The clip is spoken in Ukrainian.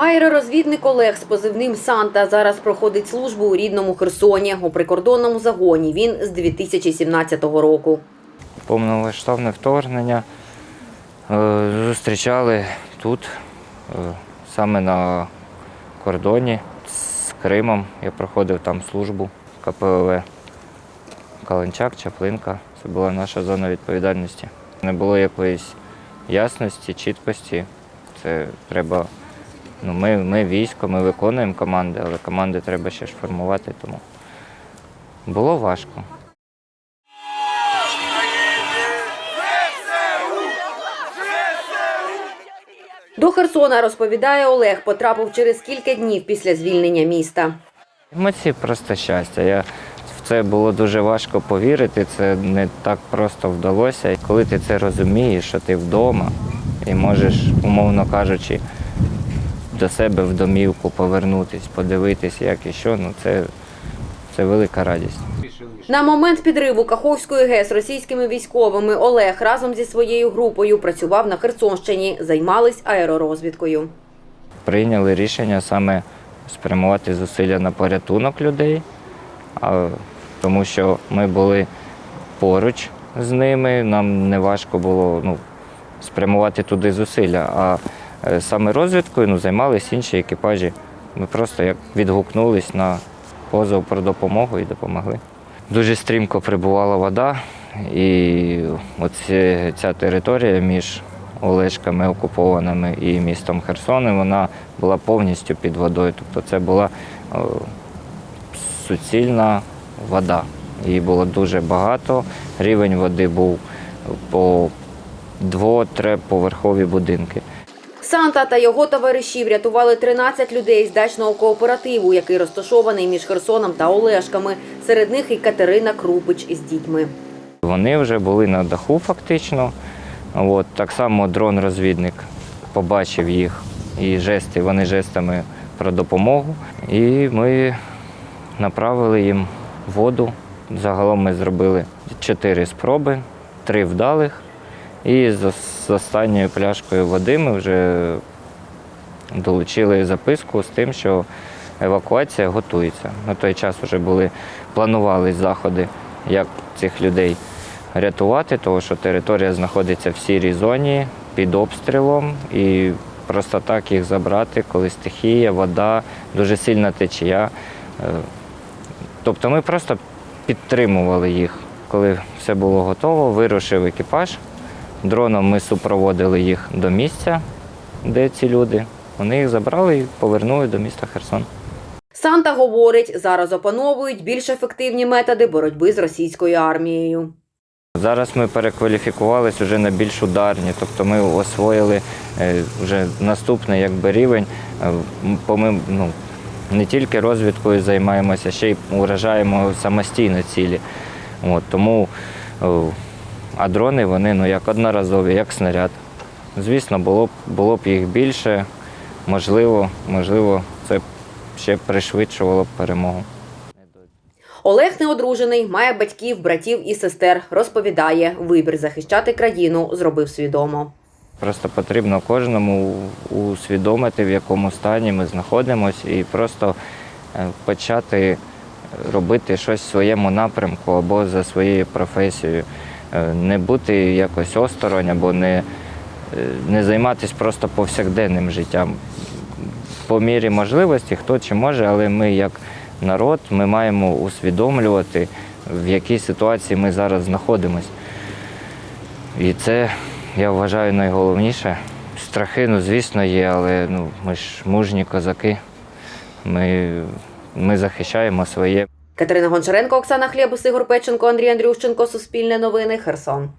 Аеророзвідник Олег з позивним Санта зараз проходить службу у рідному Херсоні у прикордонному загоні. Він з 2017 року. повномасштабне вторгнення е, зустрічали тут, е, саме на кордоні з Кримом. Я проходив там службу КПВВ. Каленчак, Чаплинка. Це була наша зона відповідальності. Не було якоїсь ясності, чіткості. Це треба. Ну, ми, ми військо, ми виконуємо команди, але команди треба ще ж формувати, тому було важко. До Херсона, розповідає Олег, потрапив через кілька днів після звільнення міста. Емоції просто щастя. Я в це було дуже важко повірити. Це не так просто вдалося. І коли ти це розумієш, що ти вдома і можеш, умовно кажучи, до себе в домівку повернутись, подивитись, як і що, ну це, це велика радість. На момент підриву Каховської ГЕС російськими військовими Олег разом зі своєю групою працював на Херсонщині, займались аеророзвідкою. Прийняли рішення саме спрямувати зусилля на порятунок людей, тому що ми були поруч з ними, нам не важко було ну, спрямувати туди зусилля. А саме розвідкою ну, займалися інші екіпажі. Ми просто як відгукнулись на позов про допомогу і допомогли. Дуже стрімко прибувала вода, і оці, ця територія між Олешками окупованими і містом Херсоном, вона була повністю під водою. Тобто це була о, суцільна вода. Її було дуже багато. Рівень води був по дво-триповерхові будинки. Санта та його товариші врятували 13 людей з дачного кооперативу, який розташований між Херсоном та Олешками. Серед них і Катерина Крупич із дітьми. Вони вже були на даху фактично. От, так само дрон-розвідник побачив їх і жести, вони жестами про допомогу. І ми направили їм воду. Загалом ми зробили чотири спроби, три вдалих. І з, останньою пляшкою води ми вже долучили записку з тим, що евакуація готується. На той час вже були планували заходи, як цих людей рятувати, тому що територія знаходиться в сірій зоні під обстрілом і просто так їх забрати, коли стихія, вода, дуже сильна течія. Е, Тобто ми просто підтримували їх. Коли все було готово, вирушив екіпаж. Дроном ми супроводили їх до місця, де ці люди. Вони їх забрали і повернули до міста Херсон. Санта говорить, зараз опановують більш ефективні методи боротьби з російською армією. Зараз ми перекваліфікувалися вже на більш ударні, тобто ми освоїли е, вже наступний якби, рівень. Е, бо ми ну, не тільки розвідкою займаємося, ще й уражаємо самостійно цілі. От, тому, е, а дрони вони ну, як одноразові, як снаряд. Звісно, було б, було б їх більше, можливо, можливо, це ще пришвидшувало б перемогу. Олег неодружений, має батьків, братів і сестер. Розповідає, вибір захищати країну зробив свідомо. Просто потрібно кожному усвідомити, в якому стані ми знаходимося, і просто е, почати робити щось в своєму напрямку або за своєю професією. Е, Не бути якось осторонь або не, е, не займатися просто повсякденним життям. По мірі можливості, хто чи може, але ми як народ ми маємо усвідомлювати, в якій ситуації ми зараз знаходимося. І це, я вважаю, найголовніше. Страхи, ну, звісно, є, але ну, ми ж мужні козаки. Ми, ми захищаємо своє. Катерина Гончаренко, Оксана Хлєбус, Ігор Печенко, Андрій Андрющенко. Суспільне новини. Херсон.